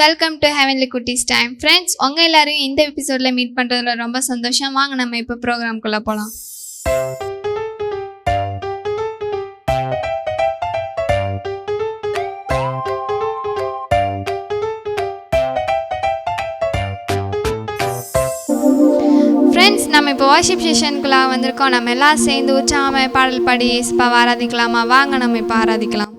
Welcome to heavenly Kutties time friends உங்கள் எல்லாரையும் இந்த எபிசோடில் மீட் பண்ணுறதுல ரொம்ப சந்தோஷம். வாங்க நம்ம இப்போ ப்ரோக்ராம்குள்ளே போகலாம் ஃப்ரெண்ட்ஸ் நம்ம இப்போ வாஷிப் செஷனுக்குள்ளே வந்திருக்கோம். நம்ம எல்லாம் சேர்ந்து உற்சாகமாக பாடல் பாடி இப்போ ஆராதிக்கலாமா? வாங்க நம்ம இப்போ ஆராதிக்கலாம்.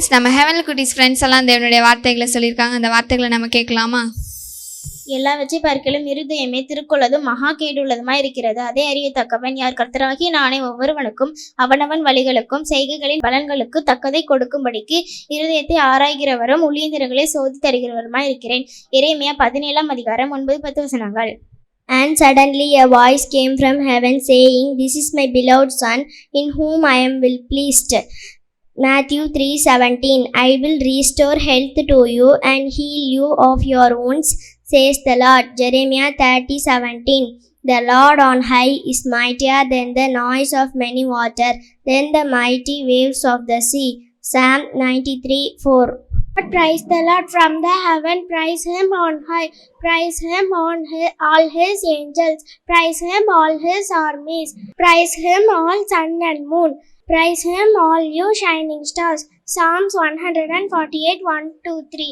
ஃப்ரெண்ட்ஸ் நம்ம ஹெவல் குட்டீஸ் ஃப்ரெண்ட்ஸ் எல்லாம் தேவனுடைய வார்த்தைகளை சொல்லியிருக்காங்க. அந்த வார்த்தைகளை நம்ம கேட்கலாமா? எல்லாவற்றை பார்க்கலும் இருதயமே திருக்குள்ளதும் மகா கேடுள்ளதுமாய் இருக்கிறது. அதே அறியத்தக்கவன் யார்? கர்த்தராகிய நானே ஒவ்வொருவனுக்கும் அவனவன் வழிகளுக்கும் செய்கைகளின் பலன்களுக்கு தக்கதை கொடுக்கும்படிக்கு இருதயத்தை ஆராய்கிறவரும் உள்ளீந்திரங்களை சோதி தருகிறவருமாய் இருக்கிறேன். இறைமையா பதினேழாம் அதிகாரம் ஒன்பது பத்து வசனங்கள். And suddenly a voice came from heaven saying, This is my beloved Son, in whom I am well pleased. Matthew 3:17 I will restore health to you and heal you of your wounds, says the Lord. Jeremiah 30:17 The Lord on high is mightier than the noise of many water, than the mighty waves of the sea. Psalm 93:4 Praise the Lord from the heaven, praise him on high, praise him on hi- all his angels, praise him all his armies, praise him all sun and moon, praise him all you shining stars. Psalms 148 1 2 3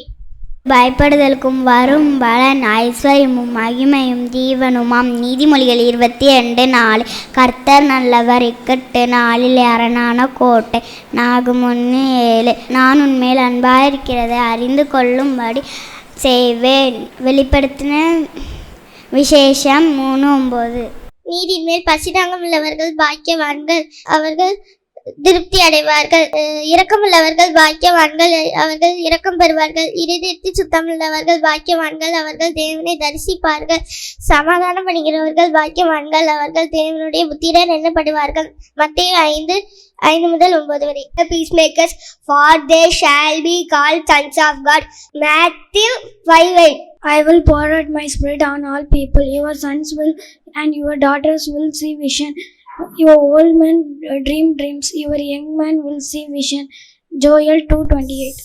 பயப்படுதலுக்கும் வரும் பலன் ஐஸ்வர்யமும் மகிமையும் ஜீவனுமாம். நீதிமொழிகள் இருபத்தி ரெண்டு நாலு. கர்த்தர் நல்லவர் இக்கட்டு நாளில் அரணான கோட்டை. நாகும் ஒன்று ஏழு. நான் உன்மேல் அன்பாயிருக்கிறதை அறிந்து கொள்ளும்படி செய்வேன். வெளிப்படுத்தின விசேஷம் மூணு ஒம்பது. நீதியின் மேல் பசிதாங்கம் உள்ளவர்கள் பாக்கியவான்கள் அவர்கள் திருப்தி அடைவார்கள். அஹ் இரக்கமுள்ளவர்கள் பாக்கியவான்கள் அவர்கள் இரக்கம் பெறுவார்கள். இருதயத்தில் சுத்தமுள்ளவர்கள் பாக்கியவான்கள் அவர்கள் தேவனை தரிசிப்பார்கள். சமாதானம் பண்ணுகிறவர்கள் பாக்கியவான்கள் அவர்கள் தேவனுடைய புத்திரர் எண்ணப்படுவார்கள் மத்திய ஐந்து ஐந்து முதல் ஒன்பது வரை. Peace makers for they shall be called sons of God Matthew five eight I will pour my spirit on all people your sons will and your daughters will see vision your old men dream dreams your young men will see vision Joel two twenty eight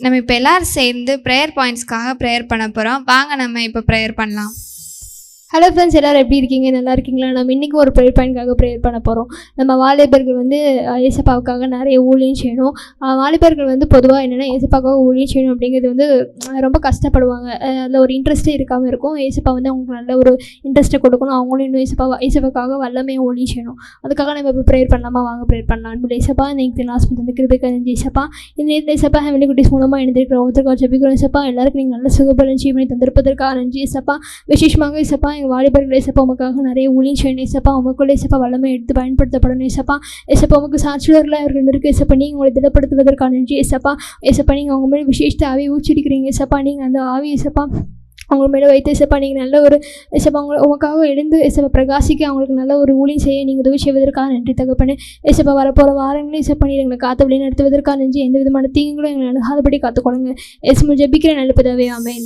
நம்ம இப்போ எல்லாரும் சேர்ந்து prayer பாயிண்ட்ஸ்க்காக prayer பண்ண போகிறோம் வாங்க நம்ம இப்போ prayer பண்ணலாம் ஹலோ ஃப்ரெண்ட்ஸ் எல்லோரும் எப்படி இருக்கீங்க? நல்லா இருக்கீங்களா? நம்ம இன்றைக்கி ஒரு ப்ரேயர் பாயிண்ட்காக ப்ரேயர் பண்ண போகிறோம் நம்ம வாலிபர்கள் வந்து ஏசப்பாவுக்காக நிறைய ஊழியம் செய்யணும். வாலிபர்கள் வந்து பொதுவாக என்னென்னா ஏசப்பாவுக்காக ஊழியம் செய்யணும் அப்படிங்கிறது வந்து ரொம்ப கஷ்டப்படுவாங்க. அதில் ஒரு இன்ட்ரெஸ்ட்டே இருக்காமல் இருக்கும். ஏசப்பா வந்து அவங்களுக்கு நல்ல ஒரு இன்ட்ரெஸ்ட்டை கொடுக்கணும். அவங்களும் இன்னும் ஏசப்பா ஏசப்பாக்காக வல்லமையாக ஊழியம் செய்யணும். அதுக்காக நம்ம இப்போ ப்ரேயர் பண்ணலாமா? வாங்க ப்ரேயர் பண்ணலாம். அன்பு ஏசப்பா இன்றைக்கு லாஸ்ட் வந்து கிருபிக்க ஏசப்பா இந்த ஏசப்பா ஹெமிலி குட்டிஸ் மூலமாக எழுந்திருக்கிற ஒருத்தருக்காக ஜபிக்கிறோம் ஏசப்பா எல்லாருக்கும் நீங்கள் நல்ல சுகபலன் ஜீவனை தந்திருப்பதற்காக நன்றி ஏசப்பா விசேஷமாக ஏசப்பா எங்கள் வாலிபர்கள் இசப்பா உமக்காக நிறைய ஊழியம் செய்யணும் இசப்பா உமக்குள்ள இசப்பா வளமை எடுத்து பயன்படுத்தப்படணும் இசப்பா இசப்பா உமக்கு சாட்சியர்களாக அவர்கள் இருக்கு இசப்பா நீங்கள் உங்களை திடப்படுத்துவதற்கான நன்றி இசப்பா இசப்பா நீங்கள் அவங்க மேலே விசேஷத்தை ஆவி ஊச்சிருக்கிறீங்க இசப்பா நீங்கள் அந்த ஆவி இசப்பா அவங்க மேலே வைத்து இசப்பா நீங்கள் நல்ல ஒரு இசப்பா அவங்க உமக்காக எழுந்து இசப்பா பிரகாசிக்க அவங்களுக்கு நல்ல ஒரு ஊழியம் செய்ய நீங்கள் உதவி செய்வதற்காக நன்றி தகப்பனே. இசப்பா வரப்போகிற வாரங்களும் இசப்பா நீர் எங்களை காத்து வழி நடத்துவதற்காக நன்றி எந்த விதமான தீங்குகளும் எங்களை அணுகாதபடி காத்துக்கொள்ளுங்க. எஸ்மு ஜபிக்கிற நல்ல பிதாவே ஆமேன்.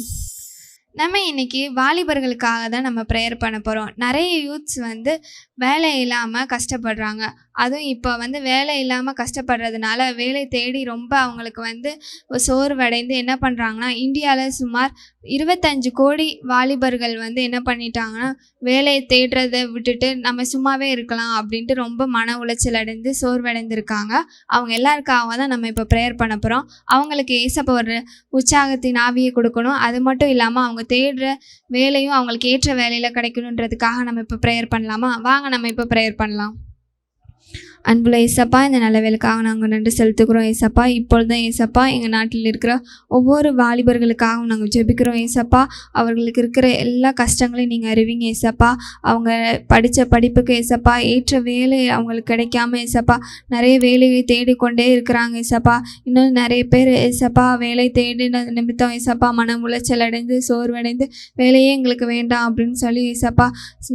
நம்ம இன்னைக்கு வாலிபர்களுக்காக தான் நம்ம ப்ரேயர் பண்ண போகிறோம் நிறைய யூத்ஸ் வந்து வேலை இல்லாமல் கஷ்டப்படுறாங்க. அதுவும் இப்போ வந்து வேலை இல்லாமல் கஷ்டப்படுறதுனால வேலை தேடி ரொம்ப அவங்களுக்கு வந்து சோர்வடைந்து என்ன பண்ணுறாங்கன்னா இந்தியாவில் சுமார் இருபத்தஞ்சு கோடி வாலிபர்கள் வந்து என்ன பண்ணிட்டாங்கன்னா வேலையை தேடுறதை விட்டுட்டு நம்ம சும்மாவே இருக்கலாம் அப்படின்ட்டு ரொம்ப மன உளைச்சல் அடைந்து சோர்வடைந்திருக்காங்க. அவங்க எல்லாருக்காக தான் நம்ம இப்போ ப்ரேயர் பண்ண போகிறோம் அவங்களுக்கு ஏசப்ப ஒரு உற்சாகத்தின் ஆவியை கொடுக்கணும். அது மட்டும் இல்லாமல் அவங்க தேடுற வேலையும் அவங்களுக்கு ஏற்ற வேலையில் கிடைக்கணுன்றதுக்காக நம்ம இப்போ ப்ரேயர் பண்ணலாமா? வாங்க நம்ம இப்போ ப்ரேயர் பண்ணலாம். அன்புள்ள ஏசப்பா இந்த நல்ல வேலைக்காக நாங்கள் நன்றி செலுத்துக்கிறோம் ஏசப்பா இப்பொழுதும் ஏசப்பா எங்கள் நாட்டில் இருக்கிற ஒவ்வொரு வாலிபர்களுக்காகவும் நாங்கள் ஜெபிக்கிறோம். ஏசப்பா அவர்களுக்கு இருக்கிற எல்லா கஷ்டங்களையும் நீங்கள் அறிவிங்க. ஏசப்பா அவங்க படித்த படிப்புக்கு ஏசப்பா ஏற்ற வேலை அவங்களுக்கு கிடைக்காம ஏசப்பா நிறைய வேலையை தேடிக்கொண்டே இருக்கிறாங்க. ஏசப்பா இன்னும் நிறைய பேர் ஏசப்பா வேலை தேடின நிமித்தம் ஏசப்பா மன உளைச்சல் அடைந்து சோர்வடைந்து வேலையே எங்களுக்கு வேண்டாம் அப்படின்னு சொல்லி ஏசப்பா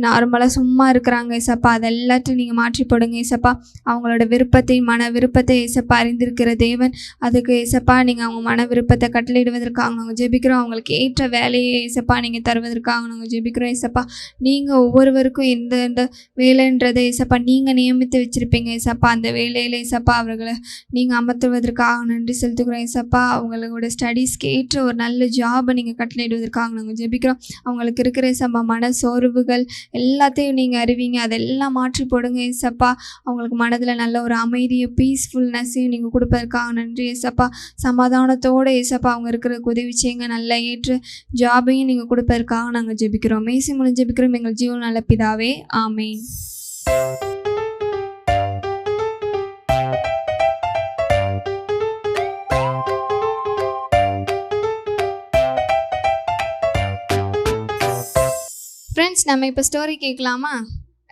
நார்மலாக சும்மா இருக்கிறாங்க. ஏசப்பா அதெல்லாத்தையும் நீங்கள் மாற்றி போடுங்க. ஏசப்பா அவங்களோட விருப்பத்தை மன விருப்பத்தை ஏசப்பா அறிந்திருக்கிற தேவன். அதுக்கு ஏசப்பா நீங்கள் அவங்க மன விருப்பத்தை கட்டளையிடுவதற்காக நாங்கள் ஜெபிக்கிறோம். அவங்களுக்கு ஏற்ற வேலையை ஏசப்பா நீங்கள் தருவதற்காக நாங்கள் ஜெபிக்கிறோம். ஏசப்பா நீங்கள் ஒவ்வொருவருக்கும் எந்த எந்த வேலைன்றதை ஏசப்பா நீங்கள் நியமித்து வச்சுருப்பீங்க. ஏசப்பா அந்த வேலையில் ஏசப்பா அவர்களை நீங்கள் அமர்த்துவதற்காக நன்றி செலுத்துக்கிறோம் ஏசப்பா அவங்களோட ஸ்டடீஸ்க்கு ஏற்ற ஒரு நல்ல ஜாபை நீங்கள் கட்டளையிடுவதற்காக நாங்கள் ஜெபிக்கிறோம். அவங்களுக்கு இருக்கிற ஏசப்பா மன சோர்வுகள் எல்லாத்தையும் நீங்கள் அறிவீங்க. அதெல்லாம் மாற்றி போடுங்க ஏசப்பா. அவங்களுக்கு மன மனதில் நல்ல ஒரு அமைதியை பீஸ்ஃபுல்னஸையும் நீங்கள் கொடுப்பதற்காக நன்றி ஏசப்பா. சமாதானத்தோடு ஏசப்பா அவங்க இருக்கிறதுக்கு உதவி செய்யுங்க. நல்ல ஏற்று ஜாபையும் நீங்கள் கொடுப்பதற்காக நாங்கள் ஜெபிக்கிறோம். மேசி மூலம் ஜெபிக்கிறோம். எங்கள் ஜீவன் நல்ல பிதாவே. ஆமே ஃப்ரெண்ட்ஸ் நம்ம இப்போ ஸ்டோரி கேட்கலாமா?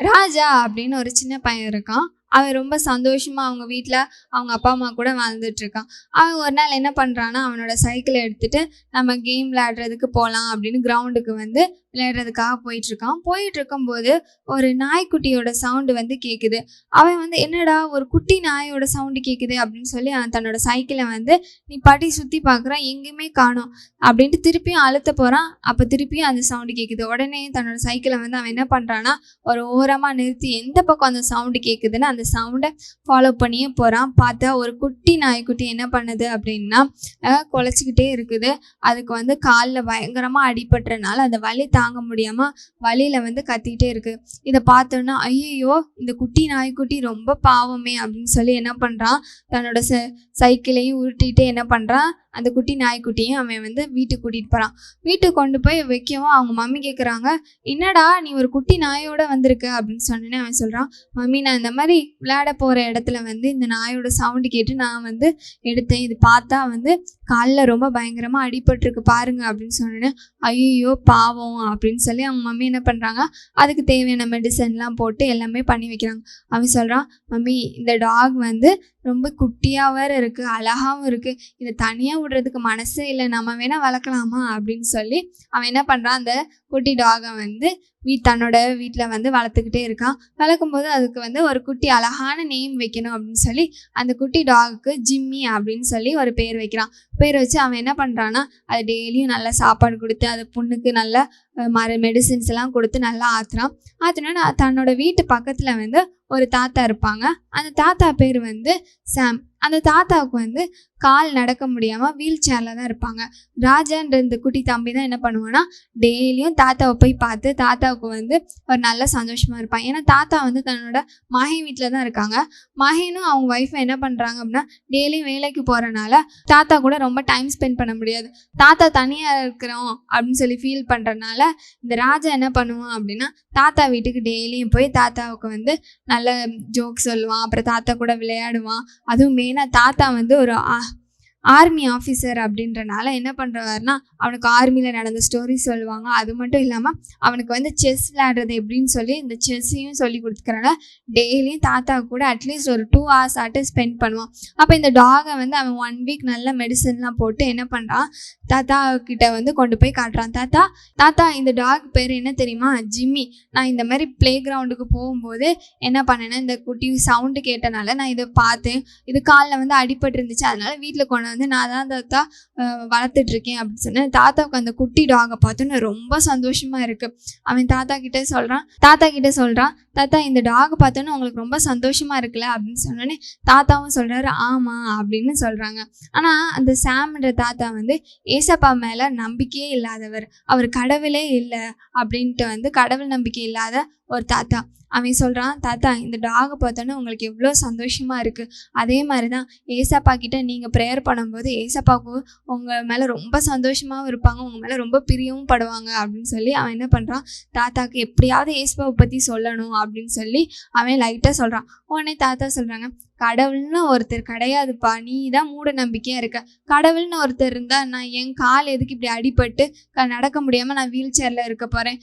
ராஜா அப்படின்னு ஒரு சின்ன பையன் இருக்கான். அவன் ரொம்ப சந்தோஷமா அவங்க வீட்டில் அவங்க அப்பா அம்மா கூட வாழ்ந்துட்டு இருக்கான் அவன் ஒரு நாள் என்ன பண்ணுறான்னா அவனோட சைக்கிளை எடுத்துட்டு நம்ம கேம் விளையாடுறதுக்கு போகலாம் அப்படின்னு கிரவுண்டுக்கு வந்து விளையாடுறதுக்காக போயிட்டு இருக்கான் போயிட்டு இருக்கும்போது ஒரு நாய்க்குட்டியோட சவுண்டு வந்து கேட்குது அவன் வந்து என்னடா ஒரு குட்டி நாயோட சவுண்டு கேட்குது அப்படின்னு சொல்லி அவன் தன்னோட சைக்கிளை வந்து நீ பாட்டி சுற்றி பார்க்குறான் எங்கேயுமே காணோம் அப்படின்ட்டு திருப்பியும் அழுத்த போகிறான் அப்போ திருப்பியும் அந்த சவுண்டு கேட்குது உடனே தன்னோட சைக்கிளை வந்து அவன் என்ன பண்ணுறான்னா ஒரு ஓரமாக நிறுத்தி எந்த பக்கம் அந்த சவுண்டு கேட்குதுன்னு அந்த சவுண்டை ஃபாலோ பண்ணியே போகிறான் பார்த்தா ஒரு குட்டி நாய்க்குட்டி என்ன பண்ணுது அப்படின்னா குலைச்சிக்கிட்டே இருக்குது. அதுக்கு வந்து காலில் பயங்கரமாக அடிபட்டுறனால அந்த வலி தாங்க முடியாமல் வழியில் வந்து கத்திக்கிட்டே இருக்குது இதை பார்த்தோன்னா ஐயோ இந்த குட்டி நாய்க்குட்டி ரொம்ப பாவமே அப்படின்னு சொல்லி என்ன பண்ணுறான் தன்னோட ச சைக்கிளையும் உருட்டிகிட்டே என்ன பண்ணுறான் அந்த குட்டி நாய்க்குட்டியும் அவன் வந்து வீட்டுக்கு கூட்டிகிட்டு போகிறான் வீட்டுக்கு கொண்டு போய் வைக்கவும் அவங்க மம்மி கேட்குறாங்க என்னடா நீ ஒரு குட்டி நாயோட வந்திருக்க? அப்படின்னு சொன்னேன்னு அவன் சொல்கிறான் மம்மி நான் இந்த மாதிரி விளையாட போகிற இடத்துல வந்து இந்த நாயோட சவுண்டு கேட்டு நான் வந்து எடுத்தேன். இது பார்த்தா வந்து காலில் ரொம்ப பயங்கரமாக அடிபட்டிருக்கு பாருங்க அப்படின்னு சொன்னோன்னே ஐயோ பாவம் அப்படின்னு சொல்லி அவங்க மம்மி என்ன பண்ணுறாங்க அதுக்கு தேவையான மெடிசன்லாம் போட்டு எல்லாமே பண்ணி வைக்கிறாங்க. அவன் சொல்கிறான் மம்மி இந்த டாக் வந்து ரொம்ப குட்டியாக வேறு இருக்குது அழகாகவும் இருக்குது இதை தனியாக விடுறதுக்கு மனசே இல்லை. நம்ம வேணால் வளர்க்கலாமா அப்படின்னு சொல்லி அவன் என்ன பண்ணுறான் அந்த குட்டி டாகை வந்து வீ தன்னோட வீட்டில் வந்து வளர்த்துக்கிட்டே இருக்கான். வளர்க்கும்போது அதுக்கு வந்து ஒரு குட்டி அழகான நேம் வைக்கணும் அப்படின்னு சொல்லி அந்த குட்டி டாகுக்கு ஜிம்மி அப்படின்னு சொல்லி ஒரு பேர் வைக்கிறான். பேர் வச்சு அவன் என்ன பண்ணுறான்னா அது டெய்லியும் நல்லா சாப்பாடு கொடுத்து அது புண்ணுக்கு நல்ல மரு மர மெடிசின்ஸ் எல்லாம் கொடுத்து நல்லா ஆத்துறான். ஆத்துனா தன்னோட வீட்டு பக்கத்தில் வந்து ஒரு தாத்தா இருப்பாங்க. அந்த தாத்தா பேர் வந்து சாம். அந்த தாத்தாவுக்கு வந்து கால் நடக்க முடியாமல் வீல் சேரில் தான் இருப்பாங்க. ராஜான்ற இந்த குட்டி தம்பி தான் என்ன பண்ணுவான்னா டெய்லியும் தாத்தாவை போய் பார்த்து தாத்தாவுக்கு வந்து ஒரு நல்ல சந்தோஷமாக இருப்பான். ஏன்னா தாத்தா வந்து தன்னோட மகன் வீட்டில் தான் இருக்காங்க. மகனும் அவங்க ஒய்ஃபை என்ன பண்ணுறாங்க அப்படின்னா டெய்லியும் வேலைக்கு போகிறனால தாத்தா கூட ரொம்ப டைம் ஸ்பெண்ட் பண்ண முடியாது. தாத்தா தனியாக இருக்கிறோம் அப்படின்னு சொல்லி ஃபீல் பண்ணுறனால இந்த ராஜா என்ன பண்ணுவான் அப்படின்னா தாத்தா வீட்டுக்கு டெய்லியும் போய் தாத்தாவுக்கு வந்து நல்ல ஜோக் சொல்லுவான். அப்புறம் தாத்தா கூட விளையாடுவான். அதுவும் மெயினாக தாத்தா வந்து ஒரு ஆர்மி ஆஃபீஸர் அப்படின்றனால என்ன பண்ணுறாருனா அவனுக்கு ஆர்மியில் நடந்த ஸ்டோரி சொல்லுவாங்க. அது மட்டும் இல்லாமல் அவனுக்கு வந்து செஸ் விளையாடுறது எப்படின்னு சொல்லி இந்த செஸ்ஸையும் சொல்லி கொடுத்துக்கறனால டெய்லியும் தாத்தா கூட அட்லீஸ்ட் ஒரு டூ ஹவர்ஸ் ஆட்டும் ஸ்பெண்ட் பண்ணுவான். அப்போ இந்த டாகை வந்து அவன் ஒன் வீக் நல்ல மெடிசன்லாம் போட்டு என்ன பண்ணுறான் தாத்தா கிட்ட வந்து கொண்டு போய் காட்டுறான். தாத்தா தாத்தா இந்த டாக் பேர் என்ன தெரியுமா? ஜிம்மி. நான் இந்த மாதிரி ப்ளே கிரவுண்டுக்கு போகும்போது என்ன பண்ணேன்னா இந்த குட்டி சவுண்டு கேட்டனால நான் இதை பார்த்தேன். இது காலில் வந்து அடிபட்டு இருந்துச்சு அதனால வீட்டில் கொண்டு வந்து நான் தான் தாத்தா வளர்த்துட்ருக்கேன் அப்படின்னு சொன்னேன். தாத்தாவுக்கு அந்த குட்டி டாகை பார்த்தோன்னு ரொம்ப சந்தோஷமா இருக்குது அவன் தாத்தா கிட்டே சொல்கிறான் தாத்தா கிட்டே சொல்கிறான் தாத்தா இந்த டாகை பார்த்தோன்னு உங்களுக்கு ரொம்ப சந்தோஷமா இருக்குல்ல? அப்படின்னு சொன்னோன்னே தாத்தாவும் சொல்கிறாரு ஆமாம் அப்படின்னு சொல்கிறாங்க ஆனால் அந்த சாம்ன்ற தாத்தா வந்து ஏசப்பா மேலே நம்பிக்கையே இல்லாதவர். அவர் கடவுளே இல்லை அப்படின்ட்டு வந்து கடவுள் நம்பிக்கை இல்லாத ஒரு தாத்தா. அவன் சொல்கிறான் தாத்தா இந்த டாகை பார்த்தோன்னே உங்களுக்கு எவ்வளோ சந்தோஷமாக இருக்குது அதே மாதிரி தான் ஏசப்பா கிட்ட நீங்கள் ப்ரேயர் பண்ணும்போது ஏசப்பாவுக்கு உங்கள் மேலே ரொம்ப சந்தோஷமாகவும் இருப்பாங்க உங்கள் மேலே ரொம்ப பிரியவும் படுவாங்க. அப்படின்னு சொல்லி அவன் என்ன பண்ணுறான் தாத்தாக்கு எப்படியாவது ஏசப்பாவை பற்றி சொல்லணும். அப்படின்னு சொல்லி அவன் லைட்டாக சொல்கிறான் உடனே தாத்தா சொல்கிறாங்க கடவுள்னு ஒருத்தர் கிடையாதுப்பா நீ தான் மூட நம்பிக்கையாக இருக்க. கடவுள்னு ஒருத்தர் இருந்தால் நான் என் கால் எதுக்கு இப்படி அடிபட்டு க நடக்க முடியாமல் நான் வீல் சேரில் இருக்க போகிறேன்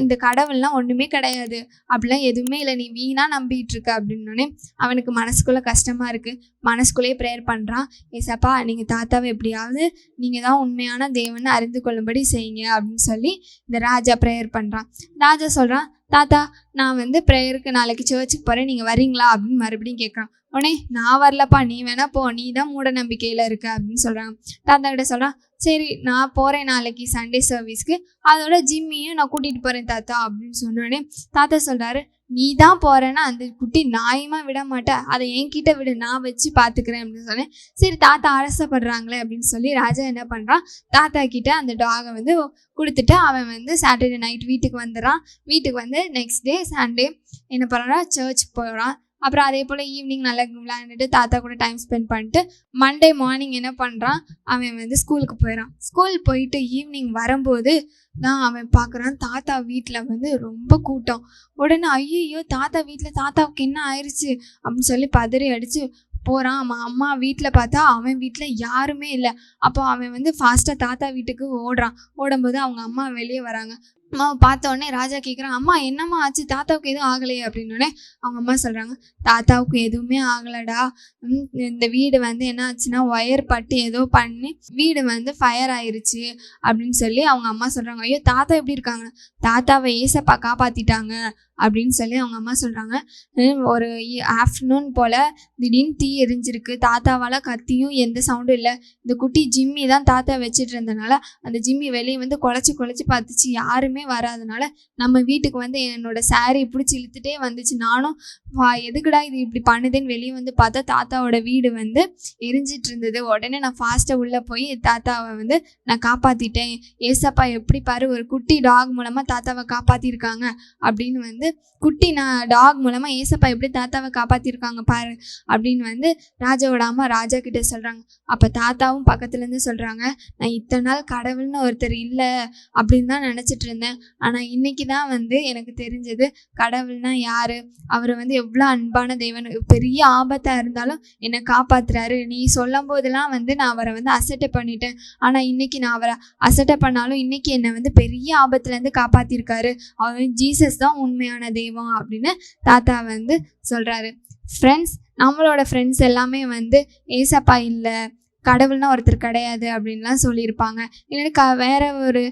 இந்த கடவுள்லாம் ஒன்றுமே கிடையாது. அப்படிலாம் எதுவுமே இல்லை. நீ வீணாக நம்பிட்டு இருக்க அப்படின்னோடனே அவனுக்கு மனசுக்குள்ளே கஷ்டமாக இருக்குது மனசுக்குள்ளேயே ப்ரேயர் பண்ணுறான் ஏசப்பா நீங்கள் தாத்தாவை எப்படியாவது நீங்கள் தான் உண்மையான தேவனை அறிந்து கொள்ளும்படி செய்யுங்க அப்படின்னு சொல்லி இந்த ராஜா ப்ரேயர் பண்ணுறான் ராஜா சொல்கிறான் தாத்தா நான் வந்து ப்ரேயருக்கு நாளைக்கு சர்ச்சுக்கு போகிறேன் நீங்கள் வரீங்களா அப்படின்னு மறுபடியும் கேட்குறான் உடனே நான் வரலப்பா நீ வேணா போ நீ தான் மூட நம்பிக்கையில் இருக்க அப்படின்னு சொல்கிறாங்க தாத்தா கிட்ட சொல்கிறான் சரி நான் போகிறேன் நாளைக்கு சண்டே சர்வீஸ்க்கு அதோட ஜிம்மியும் நான் கூட்டிகிட்டு போகிறேன் தாத்தா அப்படின்னு சொன்னோடனே தாத்தா சொல்கிறாரு நீ தான் போகிறேன்னா அந்த குட்டி நாயுமா விட மாட்டேன் அதை என்கிட்ட விட நான் வச்சு பார்த்துக்கிறேன் அப்படின்னு சொன்னேன். சரி தாத்தா அரசப்படுறாங்களே அப்படின்னு சொல்லி ராஜா என்ன பண்ணுறான் தாத்தா கிட்ட அந்த டாகை வந்து கொடுத்துட்டு அவன் வந்து சாட்டர்டே நைட் வீட்டுக்கு வந்துடுறான். வீட்டுக்கு வந்து நெக்ஸ்ட் டே சண்டே என்ன பண்ணுறான் சர்ச் போகிறான் அப்புறம் அதே போல் ஈவினிங் நல்லா விளையாண்டுட்டு தாத்தா கூட டைம் ஸ்பெண்ட் பண்ணிட்டு மண்டே மார்னிங் என்ன பண்ணுறான் அவன் வந்து ஸ்கூலுக்கு போயிடறான் ஸ்கூல் போயிட்டு ஈவினிங் வரும்போது தான் அவன் பார்க்குறான் தாத்தா வீட்டில் வந்து ரொம்ப கூட்டம். உடனே ஐயோ தாத்தா வீட்டில் தாத்தாவுக்கு என்ன ஆயிடுச்சு அப்படின்னு சொல்லி பதறி அடித்து போகிறான் அவன் அம்மா வீட்டில் பார்த்தா அவன் வீட்டில் யாருமே இல்லை. அப்போ அவன் வந்து ஃபாஸ்ட்டாக தாத்தா வீட்டுக்கு ஓடுறான். ஓடும்போது அவங்க அம்மா வெளியே வராங்க. அம்மாவை பார்த்த உடனே ராஜா கேட்குறான் அம்மா என்னம்மா ஆச்சு? தாத்தாவுக்கு எதுவும் ஆகலையே? அப்படின்னோடனே அவங்க அம்மா சொல்கிறாங்க தாத்தாவுக்கு எதுவுமே ஆகலடா. இந்த வீடு வந்து என்ன ஆச்சுன்னா ஒயர் பட்டு ஏதோ பண்ணி வீடு வந்து ஃபயர் ஆயிருச்சு. அப்படின்னு சொல்லி அவங்க அம்மா சொல்கிறாங்க ஐயோ தாத்தா எப்படி இருக்காங்க? தாத்தாவை ஏசப்பா காப்பாற்றிட்டாங்க அப்படின்னு சொல்லி அவங்க அம்மா சொல்கிறாங்க ஒரு ஆஃப்டர்நூன் போல் திடீர்னு தீ எரிஞ்சிருக்கு. தாத்தாவால் கத்தியும் எந்த சவுண்டும் இல்லை. இந்த குட்டி ஜிம்மி தான் தாத்தா வச்சுட்டு இருந்தனால அந்த ஜிம்மி வெளியே வந்து குழச்சி குழச்சி பார்த்துச்சு. யாருமே வராதனால நம்ம வீட்டுக்கு வந்து என்னோட சாரீ பிடிச்சி இழுத்துட்டே வந்துச்சு. நானும் வா எதுக்குடா இது இப்படி பண்ணுதுன்னு வெளியே வந்து பார்த்தா தாத்தாவோட வீடு வந்து எரிஞ்சிட்டு இருந்தது. உடனே நான் ஃபாஸ்ட்டாக உள்ளே போய் தாத்தாவை வந்து நான் காப்பாற்றிட்டேன் ஏசப்பா எப்படி பாரு ஒரு குட்டி டாக் மூலமாக தாத்தாவை காப்பாற்றிருக்காங்க அப்படின்னு வந்து குட்டி நான் டாக் மூலமாக ஏசப்பா எப்படி தாத்தாவை காப்பாற்றிருக்காங்க பாரு அப்படின்னு வந்து ராஜாவோட அம்மா ராஜா கிட்டே சொல்கிறாங்க அப்போ தாத்தாவும் பக்கத்துலேருந்து சொல்கிறாங்க நான் இத்தனை நாள் கடவுள்னு ஒருத்தர் இல்லை அப்படின்னு தான் நினச்சிட்டு இருந்தேன். ஆனால் இன்னைக்கு தான் வந்து எனக்கு தெரிஞ்சது கடவுள்னா யார்? அவர் வந்து எவ்வளோ அன்பான தெய்வன் பெரிய ஆபத்தாக இருந்தாலும் என்னை காப்பாத்துறாரு. நீ சொல்லும் போதெல்லாம் வந்து நான் அவரை வந்து அசட்டை பண்ணிட்டேன். ஆனால் இன்னைக்கு நான் அவரை அசட்டை பண்ணாலும் இன்னைக்கு என்னை வந்து பெரிய ஆபத்துலேருந்து காப்பாற்றிருக்காரு அவர் ஜீசஸ் தான் உண்மையான தெய்வம் அப்படின்னு தாத்தா வந்து சொல்கிறாரு ஃப்ரெண்ட்ஸ் நம்மளோட ஃப்ரெண்ட்ஸ் எல்லாமே வந்து ஏசப்பா இல்லை கடவுள்னா ஒருத்தர் கிடையாது அப்படின்லாம் சொல்லியிருப்பாங்க. இல்லைன்னா க வேற ஒரு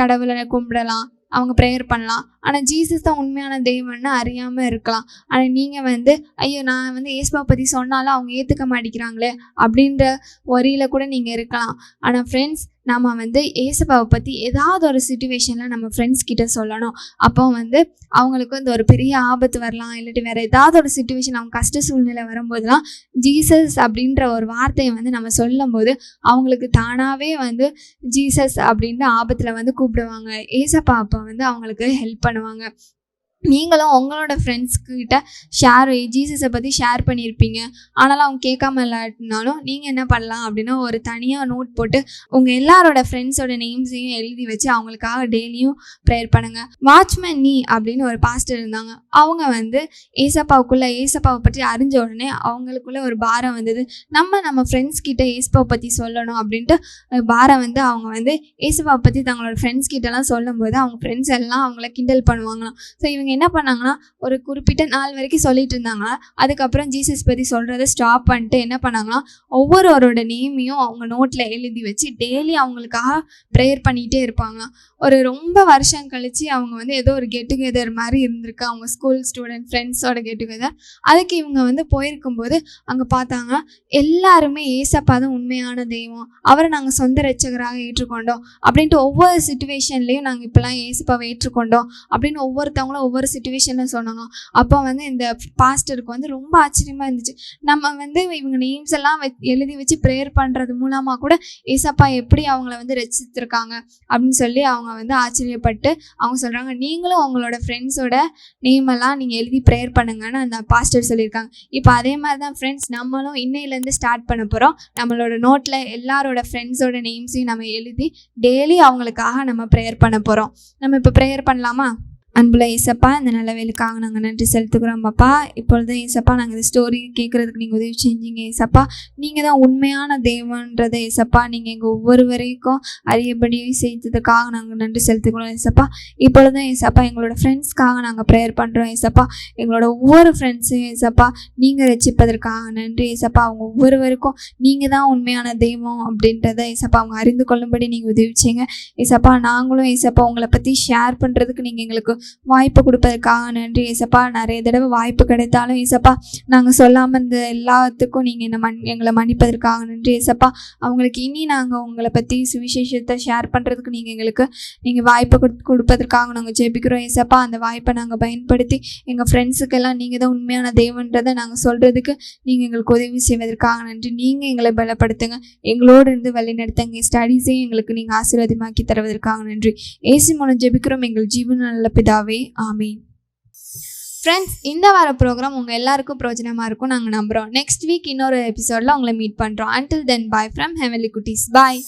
கடவுளை கும்பிடலாம் அவங்க ப்ரேயர் பண்ணலாம். ஆனால் ஜீசஸ் தான் உண்மையான தெய்வம்னு அறியாமல் இருக்கலாம். ஆனால் நீங்கள் வந்து ஐயோ நான் வந்து ஏசுபா பற்றி சொன்னாலும் அவங்க ஏற்றுக்க மாட்டேங்கிறாங்களே அப்படின்ற ஒரியில் கூட நீங்கள் இருக்கலாம். ஆனால் ஃப்ரெண்ட்ஸ் நம்ம வந்து ஏசப்பாவை பற்றி ஏதாவது ஒரு சுச்சுவேஷனில் நம்ம ஃப்ரெண்ட்ஸ் கிட்ட சொல்லணும். அப்போ வந்து அவங்களுக்கு வந்து ஒரு பெரிய ஆபத்து வரலாம் இல்லாட்டி வேறு ஏதாவது ஒரு சுச்சுவேஷன் அவங்க கஷ்ட சூழ்நிலை வரும்போதெல்லாம் ஜீசஸ் அப்படின்ற ஒரு வார்த்தையை வந்து நம்ம சொல்லும்போது அவங்களுக்கு தானாகவே வந்து ஜீசஸ் அப்படின்ற ஆபத்தில் வந்து கூப்பிடுவாங்க. ஏசப்பா அப்பா வந்து அவங்களுக்கு ஹெல்ப் பண்ணுவாங்க. நீங்களும் உங்களோட ஃப்ரெண்ட்ஸ்கிட்ட ஷேர் ஜீசஸை பற்றி ஷேர் பண்ணியிருப்பீங்க ஆனாலும் அவங்க கேட்காம இல்லாட்டினாலும் நீங்கள் என்ன பண்ணலாம் அப்படின்னா ஒரு தனியாக நோட் போட்டு உங்கள் எல்லாரோட ஃப்ரெண்ட்ஸோட நேம்ஸையும் எழுதி வச்சு அவங்களுக்காக டெய்லியும் ப்ரேயர் பண்ணுங்கள் வாட்ச்மேன் நீ அப்படின்னு ஒரு பாஸ்டர் இருந்தாங்க. அவங்க வந்து ஏசப்பாவுக்குள்ளே ஏசப்பாவை பற்றி அறிஞ்ச உடனே அவங்களுக்குள்ள ஒரு பாரம் வந்தது. நம்ம நம்ம ஃப்ரெண்ட்ஸ் கிட்ட ஏசப்பாவை பற்றி சொல்லணும் அப்படின்ட்டு பாரம் வந்து அவங்க வந்து ஏசப்பாவை பற்றி தங்களோட ஃப்ரெண்ட்ஸ் கிட்டலாம் சொல்லும்போது அவங்க ஃப்ரெண்ட்ஸ் எல்லாம் அவங்கள கிண்டல் பண்ணுவாங்களாம். ஸோ இவங்க என்ன பண்ணாங்கன்னா ஒரு குறிப்பிட்ட நாள் வரைக்கும் சொல்லிட்டு இருந்தாங்க. அதுக்கப்புறம் ஜீசஸ் பற்றி சொல்கிறத ஸ்டாப் பண்ணிட்டு என்ன பண்ணாங்கன்னா ஒவ்வொருவரோட நேமையும் அவங்க நோட்டில் எழுதி வச்சு டெய்லி அவங்களுக்காக ப்ரேயர் பண்ணிகிட்டே இருப்பாங்களாம் ஒரு ரொம்ப வருஷம் கழித்து அவங்க வந்து ஏதோ ஒரு கெட் டுகெதர் மாதிரி இருந்திருக்கு. அவங்க ஸ்கூல் ஸ்டூடெண்ட் ஃப்ரெண்ட்ஸோட கெட் டுகெதர் அதுக்கு இவங்க வந்து போயிருக்கும்போது அங்கே பார்த்தாங்க எல்லாருமே ஏசப்பா தான் உண்மையான தெய்வம். அவரை நாங்கள் சொந்த ரட்சகராக ஏற்றுக்கொண்டோம். அப்படின்ட்டு ஒவ்வொரு சுச்சுவேஷன்லேயும் நாங்கள் இப்போலாம் ஏசப்பாவை ஏற்றுக்கொண்டோம். அப்படின்னு ஒவ்வொருத்தவங்களும் ஒவ்வொரு சுச்சுவேஷனில் சொன்னாங்க. அப்போ வந்து இந்த பாஸ்டருக்கு வந்து ரொம்ப ஆச்சரியமாக இருந்துச்சு. நம்ம வந்து இவங்க நேம்ஸ் எல்லாம் எழுதி வச்சு ப்ரேயர் பண்ணுறது மூலமாக கூட ஏசப்பா எப்படி அவங்கள வந்து ரசித்திருக்காங்க அப்படின்னு சொல்லி அவங்க வந்து ஆச்சரியப்பட்டு அவங்க சொல்கிறாங்க நீங்களும் உங்களோட ஃப்ரெண்ட்ஸோட நேம் எல்லாம் நீங்கள் எழுதி ப்ரேயர் பண்ணுங்கன்னு அந்த பாஸ்டர் சொல்லியிருக்காங்க. இப்போ அதே மாதிரி தான் ஃப்ரெண்ட்ஸ் நம்மளும் இன்னையிலேருந்து ஸ்டார்ட் பண்ண போகிறோம் நம்மளோட நோட்டில் எல்லாரோட ஃப்ரெண்ட்ஸோட நேம்ஸையும் நம்ம எழுதி டெய்லி அவங்களுக்காக நம்ம ப்ரேயர் பண்ண போகிறோம் நம்ம இப்போ ப்ரேயர் பண்ணலாமா? அன்புள்ள ஏசப்பா இந்த நல்ல வேலைக்காக நாங்கள் நன்றி செலுத்துக்கிறோம் அப்பா. இப்பொழுது ஏசப்பா நாங்கள் இந்த ஸ்டோரி கேட்குறதுக்கு நீங்கள் உதவி செஞ்சீங்க ஏசப்பா நீங்கள் தான் உண்மையான தெய்வன்றதை ஏசப்பா நீங்கள் எங்கள் ஒவ்வொருவரைக்கும் அறியபடி செய்ததுக்காக நாங்கள் நன்றி செலுத்துக்கிறோம் ஏசப்பா இப்பொழுதும் ஏசப்பா எங்களோட ஃப்ரெண்ட்ஸ்க்காக நாங்கள் ப்ரேயர் பண்ணுறோம் ஏசப்பா எங்களோட ஒவ்வொரு ஃப்ரெண்ட்ஸையும் ஏசப்பா நீங்கள் ரசிப்பதற்காக நன்றி ஏசப்பா அவங்க ஒவ்வொருவருக்கும் நீங்கள் தான் உண்மையான தெய்வம் அப்படின்றத ஏசப்பா அவங்க அறிந்து கொள்ளும்படி நீங்கள் உதவி ஏசப்பா நாங்களும் ஏசப்பா உங்களை பற்றி ஷேர் பண்ணுறதுக்கு நீங்கள் எங்களுக்கு வாய்ப்பு கொடுப்பதற்காக நன்றி ஏசப்பா. நிறைய தடவை வாய்ப்பு கிடைத்தாலும் ஏசப்பா நாங்கள் சொல்லாமல் இருந்த எல்லாத்துக்கும் நீங்கள் என்னை மன் எங்களை மன்னிப்பதற்காக நன்றி ஏசப்பா. அவங்களுக்கு இனி நாங்கள் உங்களை பற்றி சுவிசேஷத்தை ஷேர் பண்ணுறதுக்கு நீங்கள் எங்களுக்கு நீங்கள் வாய்ப்பு கொடு கொடுப்பதற்காக நாங்கள் ஜெபிக்கிறோம் ஏசப்பா. அந்த வாய்ப்பை நாங்கள் பயன்படுத்தி எங்கள் ஃப்ரெண்ட்ஸுக்கெல்லாம் நீங்கள் தான் உண்மையான தெய்வன்றதை நாங்கள் சொல்கிறதுக்கு நீங்கள் எங்களுக்கு உதவி செய்வதற்காக நன்றி. நீங்கள் எங்களை பலப்படுத்துங்க. எங்களோடு இருந்து வழிநடத்துங்க ஸ்டடீஸையும் எங்களுக்கு நீங்கள் ஆசீர்வாதமாக்கி தருவதற்காக நன்றி. ஏசி மூலம் ஜெபிக்கிறோம். எங்கள் ஜீவன் நல்ல பிதாவே ஆமீன் ஃப்ரெண்ட்ஸ் இந்த வார ப்ரோக்ராம் உங்கள் எல்லாருக்கும் பிரோஜனமாக இருக்கும் நாங்கள் நம்புகிறோம் நெக்ஸ்ட் வீக் இன்னொரு எபிசோடில் உங்களை மீட் பண்ணுறோம் அண்டில் தென் பாய் ஃப்ரம் ஹெவலி குட்டீஸ் பாய்